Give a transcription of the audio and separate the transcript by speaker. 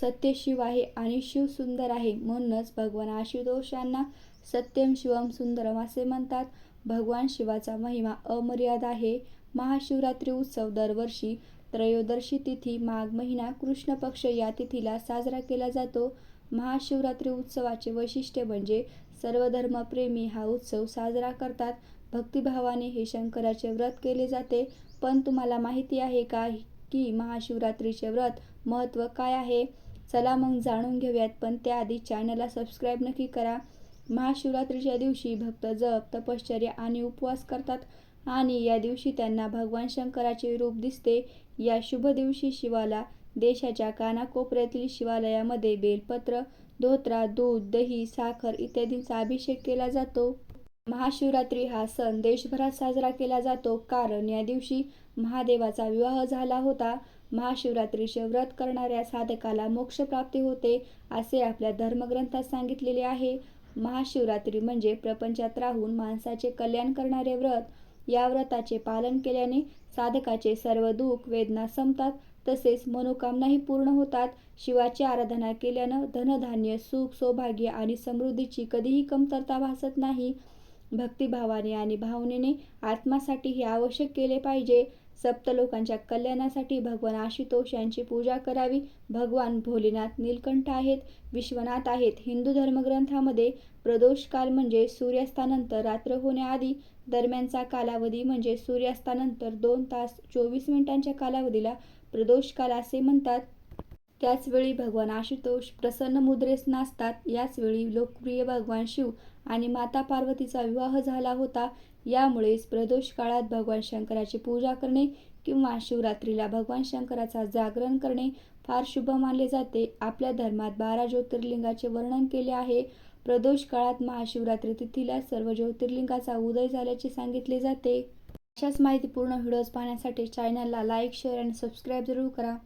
Speaker 1: सत्य शिव आहे आणि शिव सुंदर आहे म्हणूनच भगवान आशुतोष यांना सत्यम शिवम सुंदरम असे म्हणतात. भगवान शिवाचा महिमा अमर्याद आहे. महाशिवरात्री उत्सव दरवर्षी त्रयोदशी तिथी माघ महिना कृष्ण पक्ष या तिथीला साजरा केला जातो. महाशिवरात्री उत्सवाचे वैशिष्ट्य म्हणजे सर्व धर्मप्रेमी हा उत्सव साजरा करतात. भक्तिभावाने हे शंकराचे व्रत केले जाते. पण तुम्हाला माहिती आहे का की महाशिवरात्रीचे व्रत महत्त्व काय आहे? चला मग जाणून घेऊयात पण त्याआधी चॅनलला सबस्क्राईब नक्की करा. महाशिवरात्रीच्या दिवशी भक्त जप तपश्चर्या आणि उपवास करतात आणि या दिवशी त्यांना भगवान शंकराचे रूप दिसते. या शुभ दिवशी शिवाला देशाच्या कानाकोपऱ्यातील शिवालयामध्ये बेलपत्र धोत्रा दूध दही साखर इत्यादींचा अभिषेक केला जातो. महाशिवरात्री हा सण देशभरात साजरा केला जातो. कारण या दिवशी महादेवाचा विवाह झाला होता. महाशिवरात्रीचे व्रत करणाऱ्या साधकाला मोक्षप्राप्ती होते असे आपल्या धर्मग्रंथात सांगितलेले आहे. महाशिवरात्री म्हणजे प्रपंचात राहून माणसाचे कल्याण करणारे व्रत. या व्रताचे पालन केल्याने साधकाचे सर्व दुःख वेदना संपतात. तसेच मनोकामनाही पूर्ण होतात. शिवाची आराधना केल्यानं धनधान्य सुख सौभाग्य आणि समृद्धीची कधीही कमतरता भासत नाही. भक्तिभावाने आणि भावनेने आत्मासाठी हे आवश्यक केले पाहिजे. सप्त लोकांच्या कल्याणासाठी भगवान आशुतोष यांची पूजा करावी. भगवान भोलेनाथ नीलकंठ आहेत विश्वनाथ आहेत. हिंदू धर्मग्रंथामध्ये प्रदोष काल म्हणजे सूर्यास्तानंतर रात्र होण्याआधी दरम्यानचा कालावधी म्हणजे सूर्यास्तानंतर दोन तास चोवीस मिनिटांच्या कालावधीला प्रदोष काल असे म्हणतात. त्याचवेळी भगवान आशुतोष प्रसन्न मुद्रेस नाचतात. याचवेळी लोकप्रिय भगवान शिव आणि माता पार्वतीचा विवाह झाला होता. यामुळेच प्रदोष काळात भगवान शंकराची पूजा करणे किंवा शिवरात्रीला भगवान शंकराचा जागरण करणे फार शुभ मानले जाते. आपल्या धर्मात बारा ज्योतिर्लिंगाचे वर्णन केले आहे. प्रदोष काळात महाशिवरात्री तिथीला सर्व ज्योतिर्लिंगाचा उदय झाल्याचे सांगितले जाते. अशाच माहितीपूर्ण व्हिडिओज पाहण्यासाठी चॅनलला लाईक शेअर आणि सबस्क्राईब जरूर करा.